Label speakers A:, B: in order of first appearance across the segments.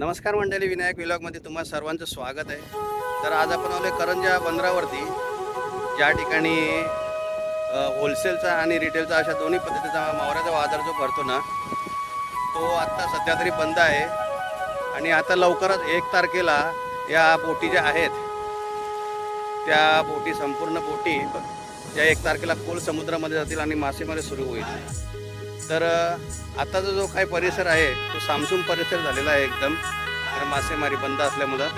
A: नमस्कार मंडळी विनायक विलॉगमध्ये तुम्हा सर्वांचं स्वागत आहे. तर आज आपण आलो करंजा बंदरावरती. ज्या ठिकाणी होलसेलचा आणि रिटेलचा अशा दोन्ही पद्धतीचा मावऱ्याचा बाजार जो भरतो ना तो आत्ता सध्या तरी बंद आहे. आणि आता लवकरच एक तारखेला या बोटी ज्या आहेत त्या बोटी संपूर्ण बोटी ज्या एक तारखेला खोल समुद्रामध्ये जातील आणि मासेमारी सुरू होईल. तर आताचा जो काही परिसर आहे तो सामसूम परिसर झालेला आहे एकदम. तर मासेमारी बंद असल्यामुळं.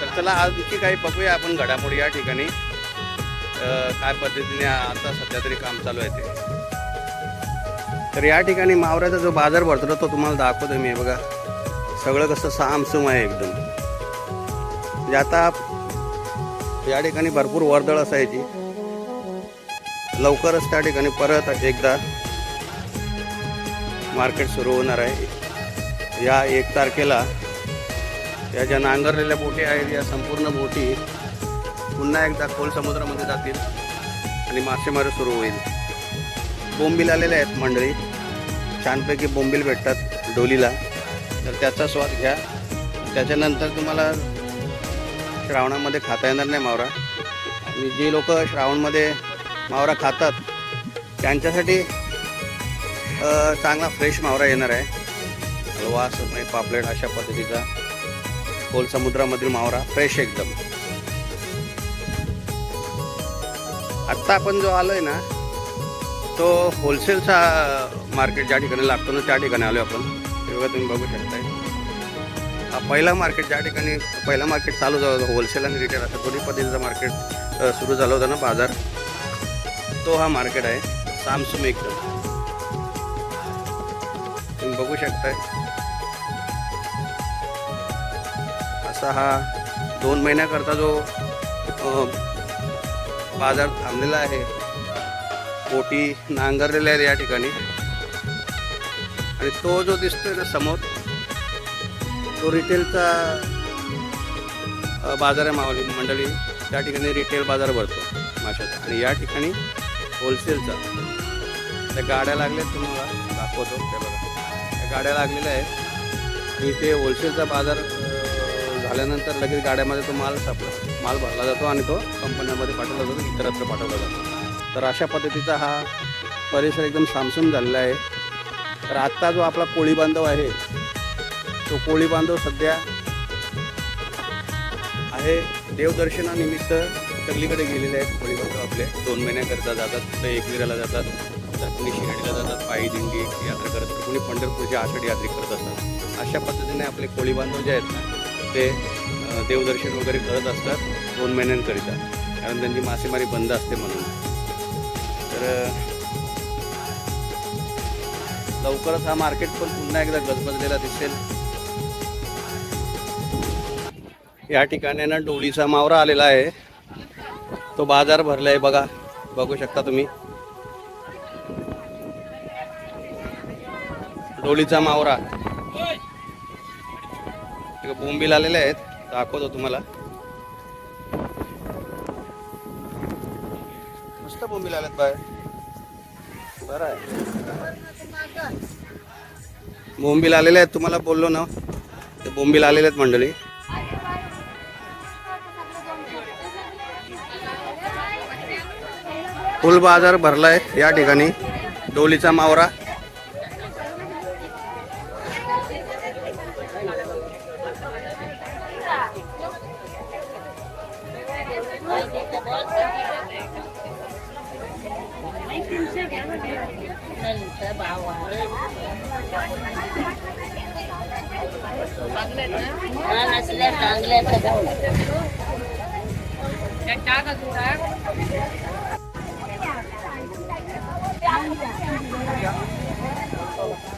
A: तर चला आणखी काही बघूया आपण घडामोडी या ठिकाणी. काय पद्धतीने आता सध्या तरी काम चालू आहे ते. तर या ठिकाणी मावऱ्याचा जो बाजार भरतो तो तुम्हाला दाखवतो मी बघा. सगळं कसं सामसूम आहे एकदम. म्हणजे आता या ठिकाणी भरपूर वर्दळ असायची. लवकरच त्या ठिकाणी परत एकदा मार्केट सुरू होणार आहे. या एक तारखेला या ज्या नांगरलेल्या बोटी आहेत या संपूर्ण बोटी पुन्हा एकदा खोल समुद्रामध्ये जातील आणि मासेमारी सुरू होईल. बोंबील आलेले आहेत मंडळी. छानपैकी बोंबील भेटतात डोलीला. तर त्याचा स्वाद घ्या. त्याच्यानंतर तुम्हाला श्रावणामध्ये खाता येणार नाही मावरा. आणि जे लोक श्रावणमध्ये मावरा खातात त्यांच्यासाठी चांगला फ्रेश मावरा येणार आहे. हलवा असं पापलेट अशा पद्धतीचा. खोल समुद्रामधील मावरा फ्रेश एकदम. आत्ता आपण जो आलो आहे ना तो होलसेलचा मार्केट ज्या ठिकाणी लागतो ना त्या ठिकाणी आलो आपण. हे बघा तुम्ही बघू शकताय. हा पहिला मार्केट ज्या ठिकाणी पहिला मार्केट चालू झालं होतं होलसेल आणि रिटेल असं दोन्ही पद्धतीचं मार्केट सुरू झालं होतं ना बाजार. तो हा मार्केट आहे सामसूम एकदम. तुम्ही बघू शकताय. असा हा दोन महिन्याकरता जो बाजार थांबलेला आहे. मोठी नांगरलेल्या आहेत या ठिकाणी. आणि तो जो दिसतोय ना समोर तो रिटेलचा बाजार आहे मावली मंडळी. त्या ठिकाणी रिटेल बाजार भरतो माशाचा. आणि या ठिकाणी होलसेलचा त्या गाड्या लागल्यात तुम्हाला. दाखवतो. त्या बघा. गाड्या लागलेल्या आहेत. आणि होलसेलचा बाजार झाल्यानंतर लगेच गाड्यामध्ये तो माल सापला माल भरला जातो आणि तो कंपन्यामध्ये पाठवला जातो इतरत्र पाठवला जातो. तर अशा पद्धतीचा हा परिसर एकदम सामसूम झालेला आहे. तर आत्ता जो आपला कोळी बांधव आहे तो कोळी बांधव सध्या आहे देवदर्शनानिमित्त सगळीकडे गेलेले आहेत. कोळी बांधव आपले दोन महिन्याकरता जातात कुठे एकविराला जातात. तर कोणी शिर्डीला जातात पायी दिंडी यात्रा करत तर कोणी पंढरपूरची आषाढी यात्रा करत असतात. अशा पद्धतीने आपले कोळी बांधव जे आहेत ना ते देवदर्शन वगैरे करत असतात दोन महिन्यांकरिता. कारण त्यांची मासेमारी बंद असते म्हणून. तर लवकरच हा मार्केट पण पुन्हा एकदा गजबजलेला दिसेल. या ठिकाणी ना डोळीचा मावरा आलेला आहे. तो बाजार भरला आहे बघा. बघू शकता तुम्ही. डोलीचा मावरा. बोंबील आलेले आहेत. दाखवतो तुम्हाला. मस्त बोंबील आलेत बाय बरं आहे. बोंबील आलेले आहेत तुम्हाला बोललो ना. ते बोंबील आलेले आहेत मंडळी. फुल बाजार भरलाय या ठिकाणी. डोलीचा मावरा.
B: नसल्या चांगल्या तर जाऊ
C: अरे पैसा दिला
B: तुझ्या तरी शेत
A: चौराला काय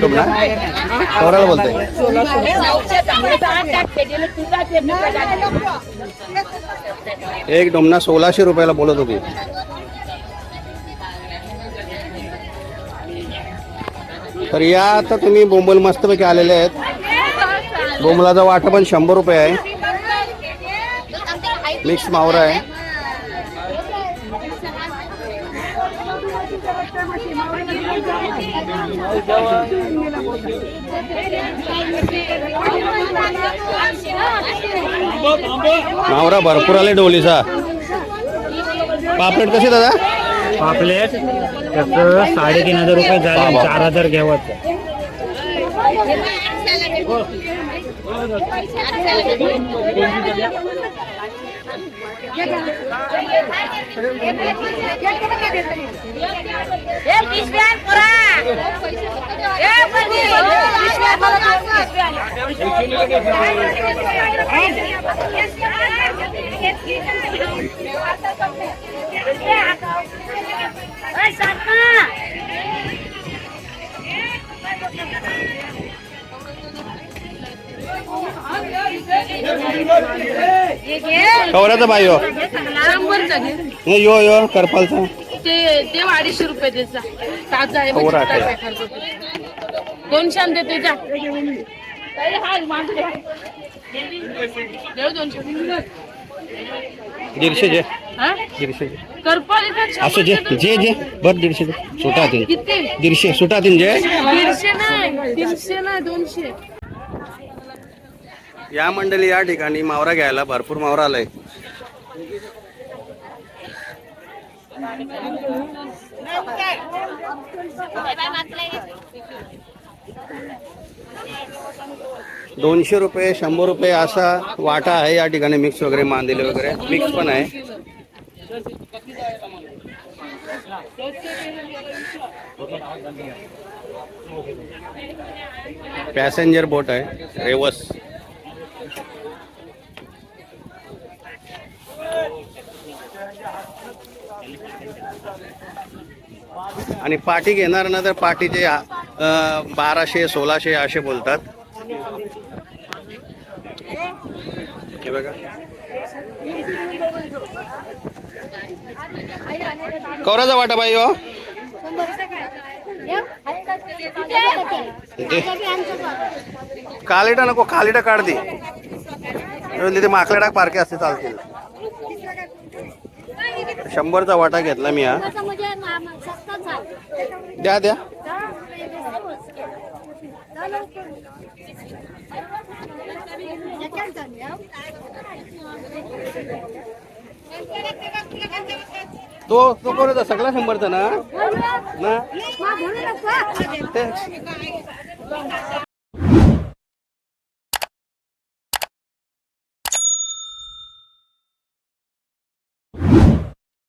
A: डुमना चौराला बोलतोय
B: नऊशे चांगलं टाकते दिलं तुझा ते
A: एक डोमना सोळाशे रुपयाला बोलत होती. तर या आता तुम्ही बोंबल मस्तपैकी आलेले आहेत. बोंबलाचा वाटा पण शंभर रुपये आहे. मिक्स मावरा आहे. मावरा भरपूर आले डोलीचा. पापलेट कसे दादा?
C: पापलेट त्याचं साडेतीन हजार रुपये झाले चार हजार घ्यावं
A: कवराचा बाई हो.
D: शंभरचा घे.
A: यो यो करपालचा.
D: ते ते अडीचशे रुपये त्याचा ताजा आहे
A: कवर
D: म्हणजे
A: आहे.
D: करतो दोनशे आणि देते जा. ताई, हा, मागे. देऊ दोनशे.
A: दीडशे जे.
D: हा?
A: दीडशे असं जे जे जे. बर दीडशे. सुटा तीन दीडशे सुटा तीन जे. या मंडळी या ठिकाणी मावरा घ्यायला भरपूर मावरा आलाय. दोनशे रुपये शंभर रुपये असा वाटा आहे या ठिकाणी मिक्स वगैरे मांदेले वगैरे. मिक्स पण आहे. पॅसेंजर बोट आहे. रेवस आणि पाठी घेणार ना तर पाठीचे बाराशे सोळाशे असे बोलतात हे बघा. कवराचा वाटा बाई हो. कालिटा नको कालिटा काढ दे तिथे टाक पारखे असते चालतील. शंभरचा वाटा घेतला मी हा. द्या द्या. तो तो कोणाचा सगळा शंभरचा ना? ना. ते